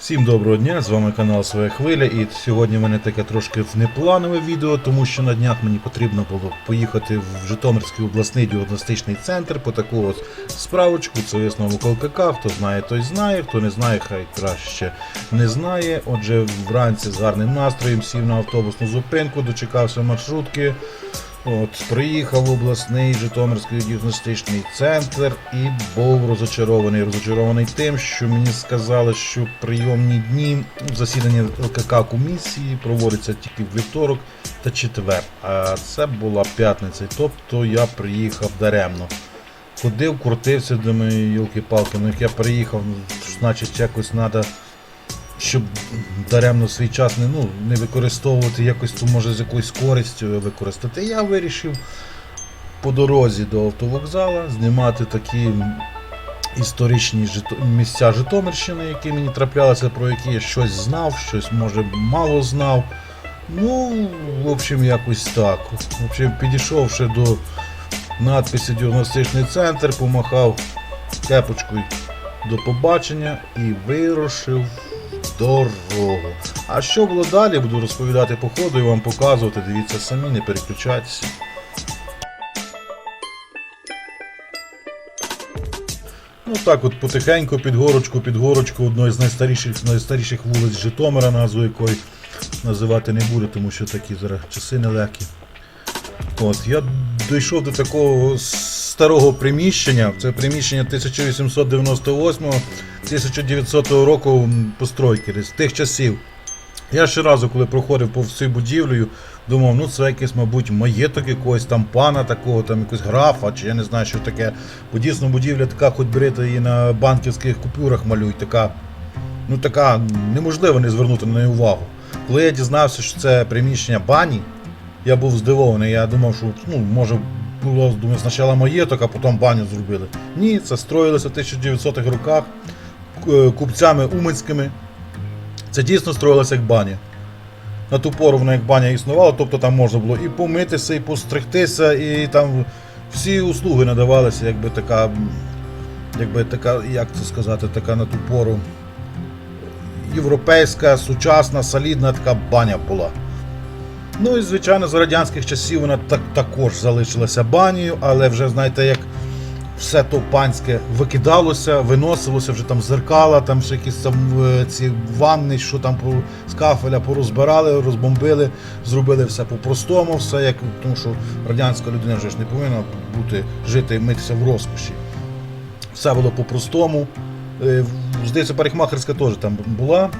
Всім доброго дня, з вами канал Своя Хвиля, і сьогодні в мене таке трошки внепланове відео, тому що на днях мені потрібно було поїхати в Житомирський обласний діагностичний центр по таку ось справочку. Це висновок ЛКК. Хто знає, той знає, хто не знає, хай краще не знає. Отже, вранці з гарним настроєм сів на автобусну зупинку, дочекався маршрутки. От, приїхав обласний Житомирський діагностичний центр і був розочарований. Розочарований тим, що мені сказали, що прийомні дні засідання ЛКК комісії проводиться тільки в вівторок та четвер. А це була п'ятниця. Тобто я приїхав даремно. Ходив, крутився, думаю, йолки-палки, ну як я приїхав, значить якось треба щоб даремно свій час не, ну, не використовувати якось, то може з якоюсь користю використати. Я вирішив по дорозі до автовокзала знімати такі історичні Жито- місця Житомирщини, які мені траплялися, про які я щось знав, щось може мало знав. Ну, в общем, якось так. В общем, підійшовши до надписі діагностичний центр, помахав кепочкою до побачення і вирушив дорогу. А що було далі, буду розповідати по ходу і вам показувати. Дивіться самі, не переключайтеся. Ну так от потихеньку під горочку, під горочку одної з найстаріших, найстаріших вулиць Житомира, назву якої називати не буду, тому що такі зараз часи нелегкі. От, я дійшов до такого старого приміщення. Це приміщення 1898-1900 року постройки, десь тих часів. Я ще разу, коли проходив по всій будівлею, думав, ну це якийсь, мабуть, маєток якогось там пана такого, там якогось графа, чи я не знаю, що таке. Бо дійсно будівля така, хоч берете її на банківських купюрах малюють, така, ну така неможливо не звернути на неї увагу. Коли я дізнався, що це приміщення бані, я був здивований. Я думав, що ну, може було думаю, спочатку маєток, а потім баню зробили. Ні, це строїлося в 1900-х роках е, купцями уманськими. Це дійсно строїлося як баня. На ту пору вона як баня існувала, тобто там можна було і помитися, і постригтися, і там всі услуги надавалися, якби така, якби така, як це сказати, така на ту пору європейська, сучасна, солідна така баня була. Ну і звичайно, з радянських часів вона так, також залишилася банею, але вже знаєте, як все то панське викидалося, виносилося, вже там зеркала, там ще якісь там е, ці ванни, що там з кафеля порозбирали, розбомбили, зробили все по-простому, все як тому що радянська людина вже ж не повинна бути жити, митися в розкоші. Все було по-простому. Е, Здається, парикмахерська теж там була.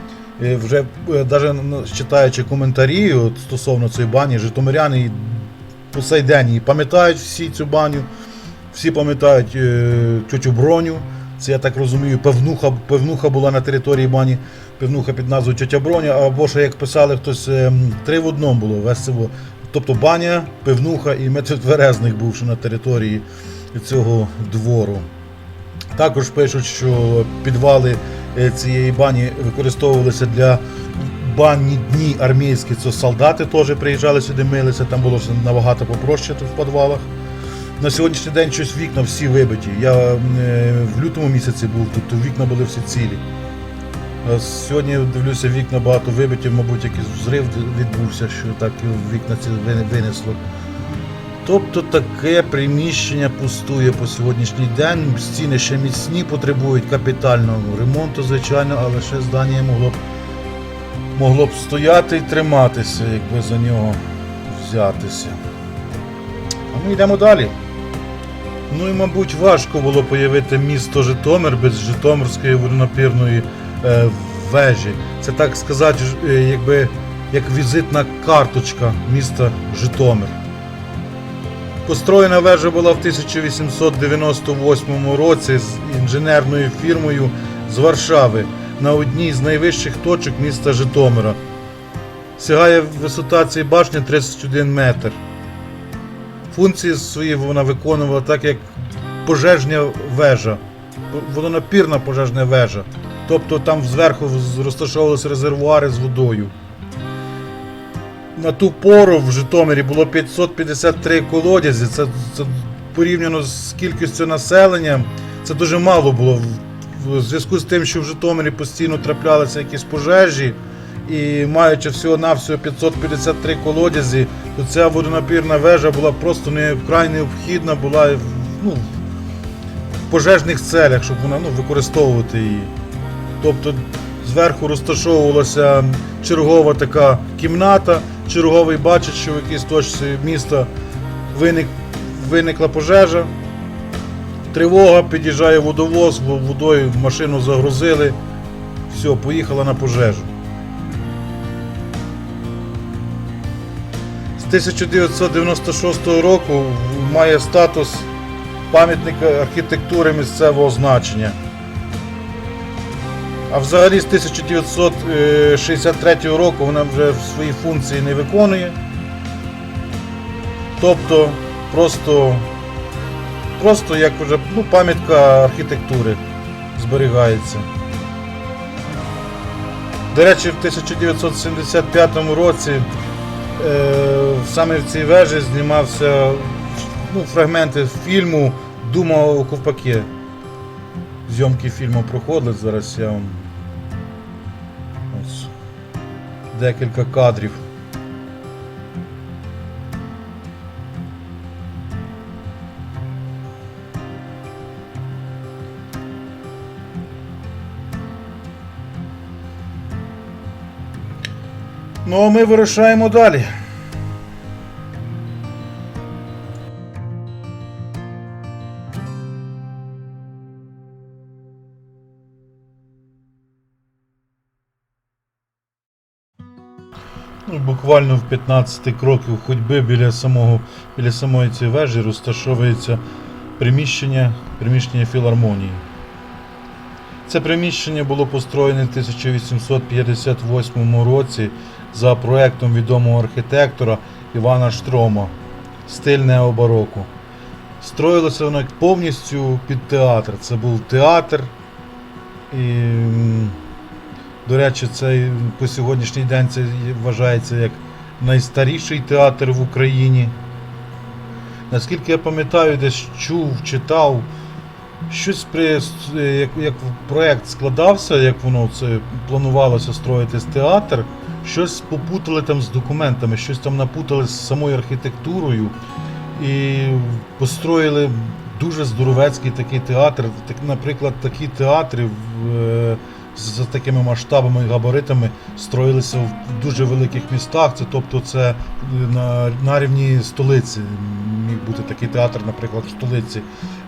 Е, Вже навіть читаючи коментарі от, стосовно цієї бані, житомиряни по сей день її пам'ятають всі цю баню. Всі пам'ятають е, тьотю Броню. Це я так розумію, певнуха, певнуха була на території бані, певнуха під назвою тьотя Броня, або ж як писали хтось, е, три в одному було весело. Тобто баня, пивнуха і медведверезник був на території цього двору. Також пишуть, що підвали е, цієї бані використовувалися для банні дні армійські. Це солдати теж приїжджали сюди, милися, там було набагато попроще в підвалах. На сьогоднішній день щось вікна всі вибиті. Я е, в лютому місяці був тут, то вікна були всі цілі. А сьогодні дивлюся, вікна багато вибиті, мабуть, якийсь взрив відбувся, що так вікна ці винесло. Тобто таке приміщення пустує по сьогоднішній день. Стіни ще міцні, потребують капітального ремонту, звичайно, але ще здання могло б, могло б стояти і триматися, якби за нього взятися. А ми йдемо далі. Ну і, мабуть, важко було появити місто Житомир без Житомирської водонапірної е, вежі. Це так сказати, е, якби як візитна карточка міста Житомир. Построєна вежа була в 1898 році з інженерною фірмою з Варшави на одній з найвищих точок міста Житомира. Сягає висота цієї башні 31 метр. Функції свої вона виконувала так, як пожежна вежа, водонапірна пожежна вежа. Тобто там зверху розташовувалися резервуари з водою. На ту пору в Житомирі було 553 колодязі. Це, це порівняно з кількістю населення. Це дуже мало було в- зв'язку з тим, що в Житомирі постійно траплялися якісь пожежі, і маючи всього-навсього 553 колодязі, то ця водонапірна вежа була просто не вкрай необхідна, була ну, в пожежних целях, щоб вона ну, використовувати її. Тобто зверху розташовувалася чергова така кімната, черговий бачить, що в якійсь точці міста виник, виникла пожежа. Тривога, під'їжджає водовоз, во- водою машину загрузили, все, поїхала на пожежу. З 1996 року має статус пам'ятника архітектури місцевого значення. А взагалі з 1963 року вона вже свої функції не виконує. Тобто просто, просто як вже ну, пам'ятка архітектури зберігається. До речі, в 1975 році е, саме в цій вежі знімався ну, фрагменти фільму Дума у ковпаке. Зйомки фільму проходили, зараз я вам ось декілька кадрів. Ну а ми вирушаємо далі. Буквально в 15 кроків ходьби біля самого біля самої цієї вежі розташовується приміщення, приміщення філармонії. Це приміщення було построєне в 1858 році за проектом відомого архітектора Івана Штрома стиль необароку. Строїлося воно повністю під театр. Це був театр. І, до речі, це по сьогоднішній день це вважається як найстаріший театр в Україні. Наскільки я пам'ятаю, десь чув, читав, щось при е, як, як проект складався, як воно це планувалося строїтись театр, щось попутали там з документами, щось там напутали з самою архітектурою і построїли дуже здоровецький такий театр. Так, наприклад, такі театри в, за такими масштабами і габаритами строїлися в дуже великих містах. Це тобто це е, на, на рівні столиці. Міг бути такий театр, наприклад, в столиці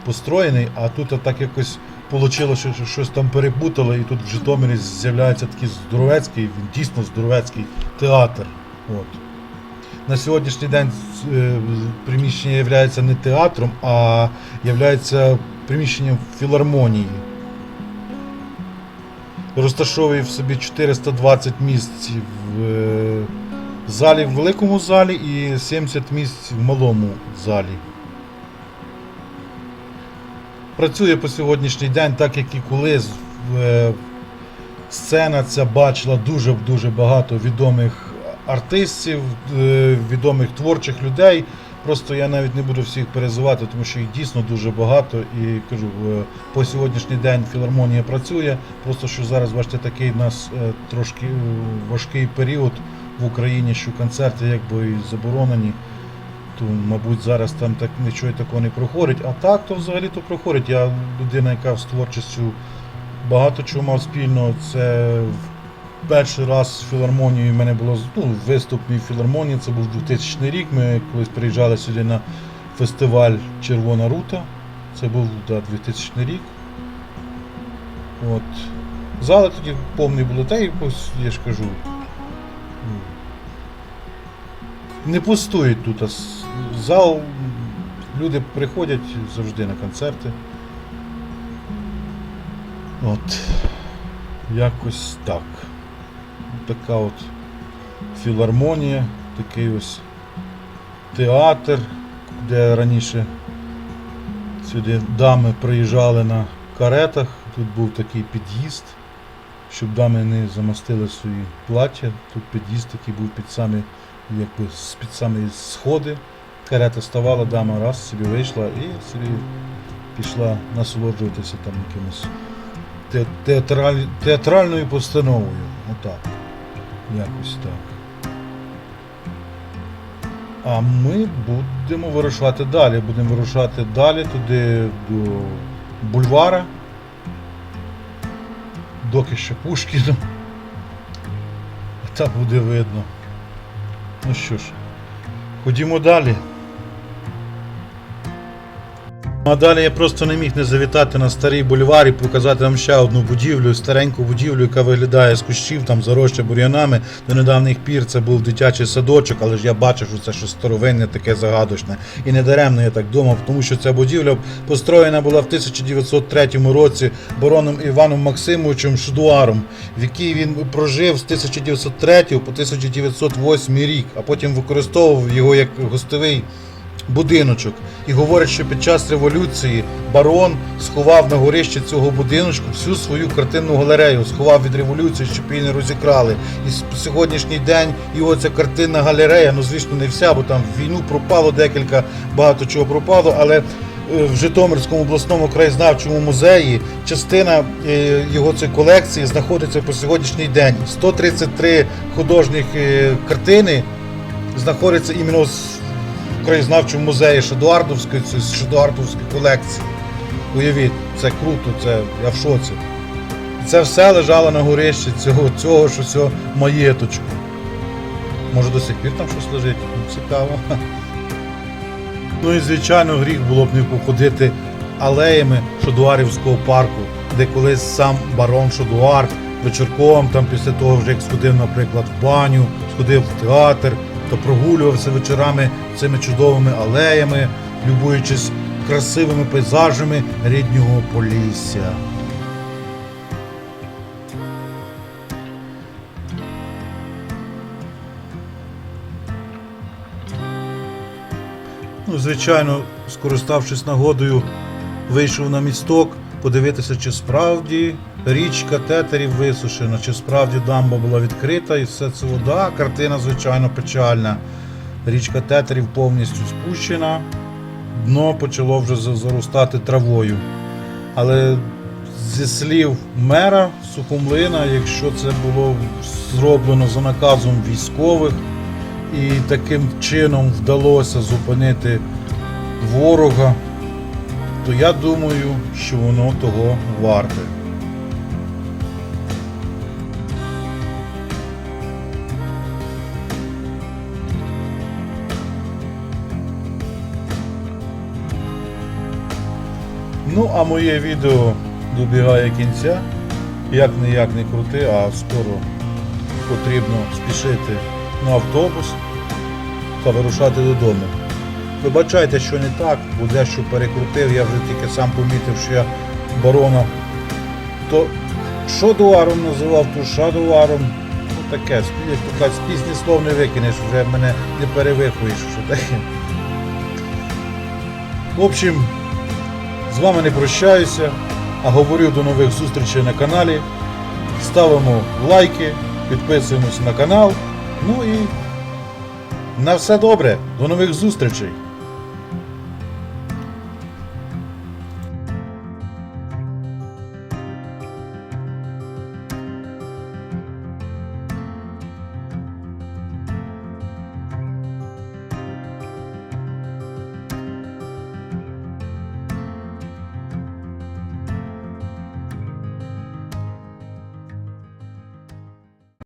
построєний, а тут так якось вийшло, що що щось там перепутали, і тут в Житомирі з'являється такий здоровецький, дійсно здоровецький театр. От. На сьогоднішній день е, приміщення є не театром, а є приміщенням філармонії. Розташовує в собі 420 місць в е, залі, в великому залі і 70 місць в малому залі. Працює по сьогоднішній день, так як і колись. е, Сцена ця бачила дуже-дуже багато відомих артистів, е, відомих творчих людей. Просто я навіть не буду всіх перезивати, тому що їх дійсно дуже багато. І кажу, е, по сьогоднішній день філармонія працює. Просто що зараз, бачите, такий у нас е, трошки е, важкий період в Україні, що концерти якби заборонені. То, мабуть, зараз там так нічого такого не проходить. А так, то взагалі то проходить. Я людина, яка з творчістю багато чого мав спільно. Це перший раз з філармонією в мене було ну, виступ в філармонії. Це був 2000 рік. Ми колись приїжджали сюди на фестиваль Червона рута. Це був да, 2000 рік. От. Зали тоді повний були, та й я ж кажу. Не пустують тут. а Зал, люди приходять завжди на концерти. От. Якось так. Така от філармонія, такий ось театр, де раніше сюди дами приїжджали на каретах. Тут був такий під'їзд, щоб дами не замостили свої плаття. Тут під'їзд такий був під самі, якби під самі сходи. Карета ставала, дама раз собі вийшла і собі пішла насолоджуватися там якимось те- театраль- театральною постановою. Отак. Якось так. А ми будемо вирушати далі. Будемо вирушати далі туди до бульвара. Доки ще Пушкіна. А там буде видно. Ну що ж, ходімо далі. А далі я просто не міг не завітати на старий бульвар і показати вам ще одну будівлю, стареньку будівлю, яка виглядає з кущів, там зароща бур'янами. До недавніх пір це був дитячий садочок, але ж я бачив, що це щось старовинне, таке загадочне. І не даремно я так думав, тому що ця будівля построєна була в 1903 році бароном Іваном Максимовичем Шудуаром, в якій він прожив з 1903 по 1908 рік, а потім використовував його як гостовий будиночок. І говорять, що під час революції барон сховав на горищі цього будиночку всю свою картинну галерею, сховав від революції, щоб її не розікрали. І сьогоднішній день його ця картинна галерея, ну звісно, не вся, бо там в війну пропало декілька, багато чого пропало, але е, в Житомирському обласному краєзнавчому музеї частина е, його цієї колекції знаходиться по сьогоднішній день. 133 художніх е, картини знаходяться іменно з- краєзнавчому музеї Шедуардовської, Шедуардовської колекції. Уявіть, це круто, це я в шоці. Це все лежало на горищі цього, цього що цього маєточку. Може до сих пір там щось лежить? Ну, цікаво. Ну і звичайно, гріх було б не походити алеями Шодуарівського парку, де колись сам барон Шодуар вечірком, там після того, вже як сходив, наприклад, в баню, сходив в театр, то прогулювався вечорами цими чудовими алеями, любуючись красивими пейзажами ріднього Полісся. Ну, звичайно, скориставшись нагодою, вийшов на місток подивитися, чи справді річка тетерів висушена, чи справді дамба була відкрита і все це вода. Картина, звичайно, печальна. Річка тетерів повністю спущена, дно почало вже за- заростати травою. Але зі слів мера Сухомлина, якщо це було зроблено за наказом військових, і таким чином вдалося зупинити ворога, то я думаю, що воно того варте. Ну, а моє відео добігає кінця. Як не як не крути, а скоро потрібно спішити на автобус та вирушати додому. Вибачайте, що не так, бо дещо перекрутив, я вже тільки сам помітив, що я барона то шодуаром називав, то шадуаром. Ну таке, як то з пісні слов не викинеш, вже мене не перевихуєш, що таке. В общем, з вами не прощаюся, а говорю до нових зустрічей на каналі. Ставимо лайки, підписуємося на канал. Ну і на все добре. До нових зустрічей!